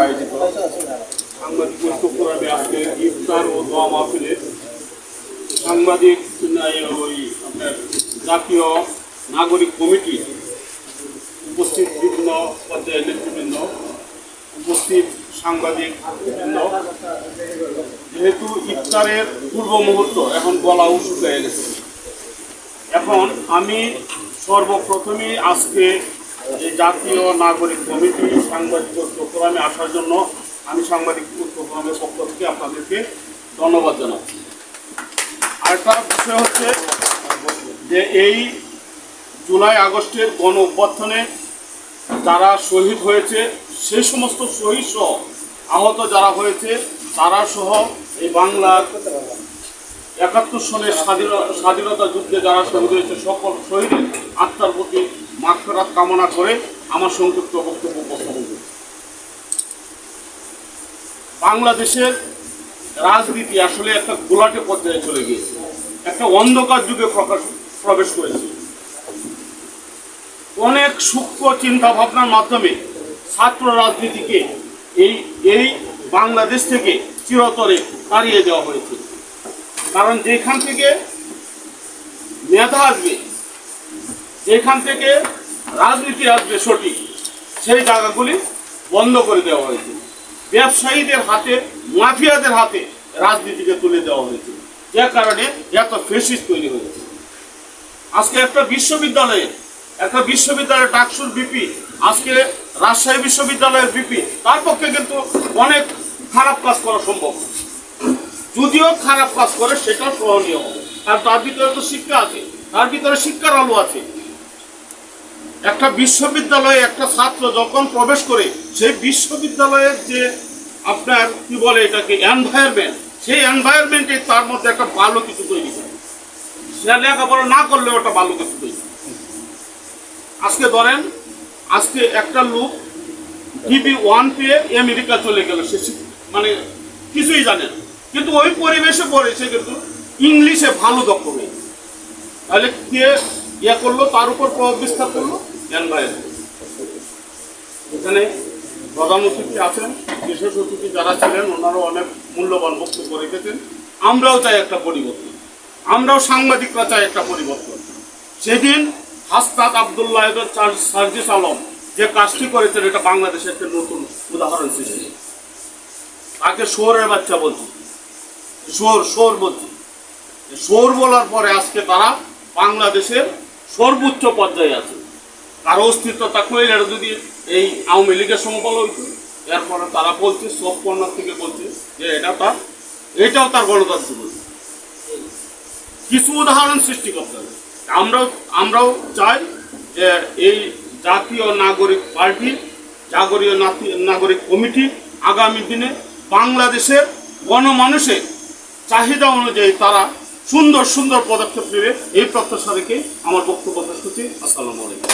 আয়োজিত। সাংবাদিক ঐক্য ফোরামে আজকে ইফতার ও দোয়া মাহফিলে সাংবাদিক ওই আপনার জাতীয় নাগরিক কমিটি উপস্থিত বিভিন্ন পর্যায়ের নেতৃবৃন্দ, উপস্থিত সাংবাদিক যেহেতু ইফতারের পূর্ব মুহূর্ত, এখন গলা উঁচু হয়ে গেছে। এখন আমি সর্বপ্রথমেই আজকে জাতীয় নাগরিক কমিটি সাংবাদিক ঐক্য আসার জন্য আমি সাংবাদিক ঐক্য পক্ষ থেকে আপনাদেরকে ধন্যবাদ জানাচ্ছি। আরেকটা বিষয় হচ্ছে যে এই জুলাই আগস্টের গণ অভ্যর্থনে যারা শহীদ হয়েছে সেই সমস্ত শহীদ সহ আহত যারা হয়েছে, তারা সহ এই বাংলার একাত্তর সনের স্বাধীন- স্বাধীনতা যুদ্ধে যারা শহীদ হয়েছে, সকল শহীদের আত্মার প্রতি মাক্ষরাত কামনা করে আমার সংক্ষিপ্ত বক্তব্য উপস্থাপন করি বাংলাদেশের রাজনীতি আসলে একটা গোলাটে পর্যায়ে চলে গিয়েছে। একটা অন্ধকার যুগে প্রকাশ, প্রবেশ করেছে। অনেক সূক্ষ্ম চিন্তা ভাবনার মাধ্যমে ছাত্র রাজনীতিকে এই এই বাংলাদেশ থেকে চিরতরে তাড়িয়ে দেওয়া হয়েছে। কারণ যেখান থেকে মেধা আসবে যেখান থেকে রাজনীতি আসবে সঠিক, সেই জায়গাগুলি বন্ধ করে দেওয়া হয়েছে। ব্যবসায়ীদের হাতে, মাফিয়াদের হাতে রাজনীতিকে তুলে দেওয়া হয়েছে। যে কারণে এত ফেসিস তৈরি হয়েছে। আজকে একটা বিশ্ববিদ্যালয়ে, একটা বিশ্ববিদ্যালয়ের ডাকসুর বিপি, আজকে রাজশাহী বিশ্ববিদ্যালয়ের বিপি, তার পক্ষে কিন্তু অনেক খারাপ কাজ করা সম্ভব। যদিও খারাপ কাজ করে, সেটাও সহনীয় হবে। কারণ তার ভিতরে তো শিক্ষা আছে, তার ভিতরে শিক্ষার আলো আছে। একটা বিশ্ববিদ্যালয়ে একটা ছাত্র যখন প্রবেশ করে, সেই বিশ্ববিদ্যালয়ের যে আপনার কি বলে এটাকে এনভায়রনমেন্ট সেই এনভায়রনমেন্টে তার মধ্যে একটা ভালো কিছু তৈরি করে। সে লেখাপড়া না করলে ওটা ভালো কিছু তৈরি আজকে ধরেন, আজকে একটা লোক ডিবি ওয়ান পেয়ে আমেরিকা চলে গেল, সে মানে কিছুই জানে না। কিন্তু ওই পরিবেশে পড়েছে কিন্তু ইংলিশে ভালো দক্ষ হয়ে তাহলে কে ইয়ে করল? তার উপর প্রভাব বিস্তার করল? এখানে প্রধান অতিথি আছেন, বিশেষ অতিথি যারা ছিলেন, ওনারাও অনেক মূল্যবান বক্তব্য রেখেছেন। আমরাও চাই একটা পরিবর্তন। আমরাও সাংবাদিকরা চাই একটা পরিবর্তন। সেদিন হাস্তাদ আবদুল্লাহ সার্জিস আলম যে কাজটি করেছেন, এটা বাংলাদেশের একটা নতুন উদাহরণ সৃষ্টি তাকে শোরের বাচ্চা বলছি। শোর শোর বলছি। শোর বলার পরে আজকে তারা বাংলাদেশের সর্বোচ্চ পর্যায়ে আছে। কারও অস্তিত্ব থাকলে এটা যদি এই আওয়ামী লীগের সমবল হইতো, এরপরে তারা বলছে, সব কর্নার থেকে বলছে যে এটা তার, এটাও তার গণতন্ত্র বলছে কিছু উদাহরণ সৃষ্টি করতে হবে। আমরাও আমরাও চাই যে এই জাতীয় নাগরিক পার্টি, জাগরীয় নাগরিক কমিটি আগামী দিনে বাংলাদেশের গণমানুষের চাহিদা অনুযায়ী তারা সুন্দর সুন্দর পদক্ষেপ নেবে, এই প্রত্যাশা রেখে আমার বক্তব্য করছি। আসসালামু আলাইকুম।